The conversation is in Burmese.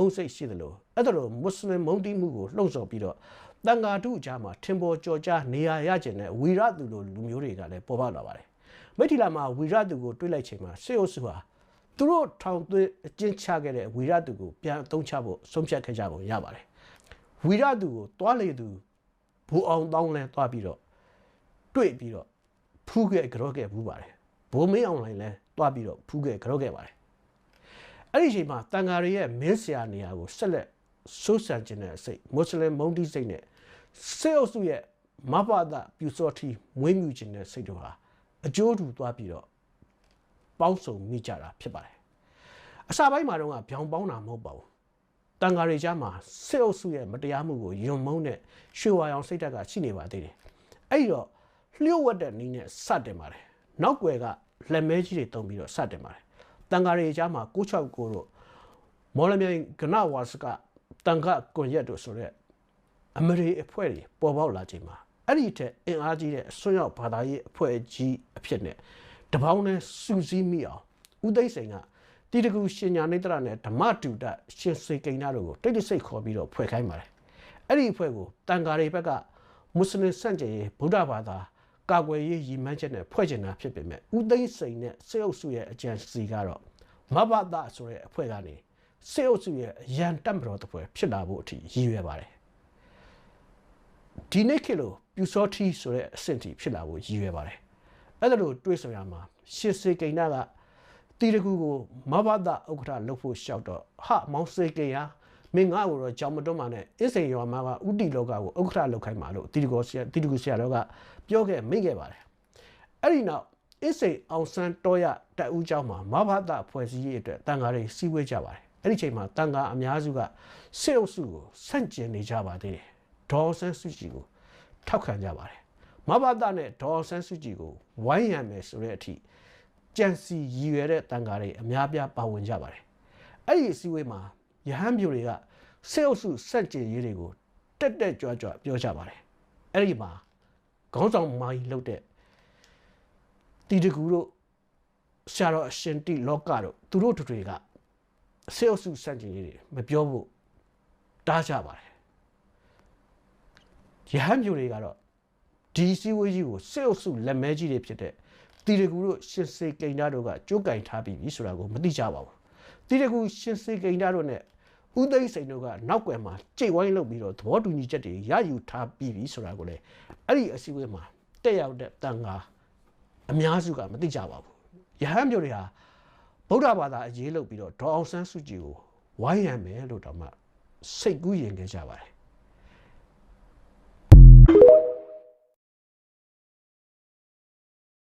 မုန်းစိတ်ရှိသလိုအဲ့ဒါလိုမွတ်စလင်မုန်းတီးမှုကိုလှုံ့ဆော်ပြီးတော့တန်ဃာတုအကြားမှာထင်ပေါ်ကြော်ကြားနေရာရကျင်တဲ့ဝီရသူလိုလူမျိုးတွေကလည်းပေါ်ပေါက်လာပါတယ်မိထီလာမှာဝီရသူကိုတွေးလိုက်ချိန်မှာစေအုပ်စုဟာသူတို့ထောင်သွင်းအကျဉ်းချခဲ့တဲ့ဝီရသူကိုပြန်အသုံးချဖို့ဆုံးဖြတ်ခဲ့ကြပုံရပါတယ်ဝီရသူကိုတွားလေသူဘူအောင်တောင်းလဲတွားပြီးတော့တွေ့ပြီးတော့ဖူးခဲ့ကြော့ခဲ့ဘူးပါတယ်ဘိုးမင်းအောင်လိုင်းလဲတွားပြီးတော့ဖူးခဲ့ကြော့ခဲ့ပါတယ် အဲ့ဒီအချိန်မှာတန်ဃာတွေရဲ့မင်းဆရာနေရာကိုဆက်လက်စိုးစံခြင်းတဲ့အစိတ်မွတ်စလင်မုန်းတီးစိတ်နဲ့စေအုပ်စုရဲ့မဘာသာပြူစောတိမွေးမြူခြင်းတဲ့စိတ်တို့ဟာအကျိုးတူသွားပြီးတော့ပေါင်းစုံမိကြတာဖြစ်ပါတယ်အစပိုင်းမှာတော့ဗျောင်ပေါင်းတာမဟုတ်ပါဘူးတန်ဃာတွေကြားမှာစေအုပ်စုရဲ့မတရားမှုကိုယွံမုန်းတဲ့ရွှေဝါရောင်စိတ်ဓာတ်ကရှိနေပါသေးတယ်အဲ့ဒီတော့လျှို့ဝှက်တဲ့နည်းနဲ့စတင်ပါတယ်နောက်ွယ်ကလက်မဲကြီးတွေတုံပြီးတော့စတင်ပါတယ် တန်ဃာတွေကြားမှာ669တို့မော်လမြိုင်ကနဝါစကတန်ခကွန်ရက်တို့ဆိုတဲ့အမရီအဖွဲ့တွေပေါ်ပေါက်လာချိန်မှာအဲ့ဒီထက်အင်အားကြီးတဲ့အစွန်းရောက်ဘာသာရေးအဖွဲ့ကြီးအဖြစ်နဲ့တပေါင်းနဲ့စူးစီးမိအောင်ဦးသိန်းစိန်ကတီတကူရှင်ညာနေတရနဲ့ဓမ္မတူတရှင်စေကိန်းနာတို့ကိုတိတ်တဆိတ်ခေါ်ပြီးတော့ဖွဲ့ခိုင်းပါတယ်အဲ့ဒီအဖွဲ့ကိုတန်ဃာတွေဘက်ကမွတ်စလင်စန့်ကျင်ရေးဗုဒ္ဓဘာသာ ကာကွယ်ရေးရည်မှန်းချက်နဲ့ဖွဲ့ကျင်တာဖြစ်ပေမဲ့ဦးသိန်းစိန်နဲ့စေအုပ်စုရဲ့အကြံစီကတော့မဘဒဆိုတဲ့အဖွဲ့ကနေစေအုပ်စုရဲ့ရန်တပ်မတော်တစ်ဖွဲ့ဖြစ်လာဖို့အထိရည်ရွယ်ပါတယ်ဒီနေ့ခေတ်လိုပြူစောထီဆိုတဲ့အဆင့်ထိဖြစ်လာဖို့ရည်ရွယ်ပါတယ်အဲ့ဒါလို့တွေးဆိုရမှာရှစ်စေကိန်းနာကတီတကူကိုမဘဒဥက္ကဋ္ဌလုပ်ဖို့ရှောက်တော့ဟာမောင်စေကိန်းဟာ မင်းငါ့ကိုတော့ကြောင်မတွန်းမှနဲ့အစ်စိန်ရွာမှာကဥတီလောကကိုဥက္ကဋ္ဌလုပ်ခိုင်းပါလို့တီတကူဆရာတီတကူဆရာတော်ကပြောခဲ့မိခဲ့ပါတယ်အဲ့ဒီနောက်အစ်စိန်အောင်ဆန်းတော်ရတက်ဦးเจ้าမှာမဘဒဖွဲ့စည်းရေးအတွက်တန်ဃာတွေစီးဝေးကြပါတယ်အဲ့ဒီချိန်မှာတန်ဃာအများစုကစစ်အုပ်စုကိုဆန့်ကျင်နေကြပါသေးတယ်ဒေါ်ဆန်းစုကြည်ကိုထောက်ခံကြပါတယ်မဘာသာနဲ့ဒေါ်ဆန်းစုကြည်ကိုဝိုင်းရံမယ်ဆိုတဲ့အထိကြံစီရည်ရွယ်တဲ့တန်ဃာတွေအများပြားပါဝင်ကြပါတယ်အဲ့ဒီအစည်းအဝေးမှာယဟန်မျိုးတွေက စစ်အုပ်စုစန့်ကျင်ရေးတွေကိုတက်တက်ကြွကြွပြောကြပါတယ်အဲ့ဒီမှာခေါင်းဆောင်မိုင်းလှုပ်တဲ့တီတကူတို့ဆရာတော်အရှင်တိလောကတို့သူတို့တွေကဆေးအုပ်စုစန့်ကျင်ရေးတွေမပြောဖို့တားကြပါတယ်ရဟန်းမျိုးတွေကတော့ဒီစည်းဝေးကြီးကိုဆေးအုပ်စုလက်မဲကြီးတွေဖြစ်တဲ့တီရကူတို့ရှင်စေကိန်းသားတို့ကကြိုးကင်ထားပြီးပြီဆိုတာကိုမသိကြပါဘူးတီရကူရှင်စေကိန်းသားတို့နဲ့ ဦးသိန်းစိန်တို့ကနောက်ွယ်မှာကြိတ်ဝိုင်းလုပ်ပြီးတော့သဘောတူညီချက်တွေရယူထားပြီးပြီဆိုတာကိုလည်းအဲ့ဒီအစည်းအဝေးမှာတက်ရောက်တဲ့တန်ဃာအများစုကမသိကြပါဘူးရဟန်းမျိုးတွေဟာဗုဒ္ဓဘာသာအရေးလုပ်ပြီးတော့ဒေါအောင်ဆန်းစုကြည်ကိုဝိုင်းရံမယ်လို့တော့မှစိတ်ကူးရင်ခဲ့ကြပါတယ်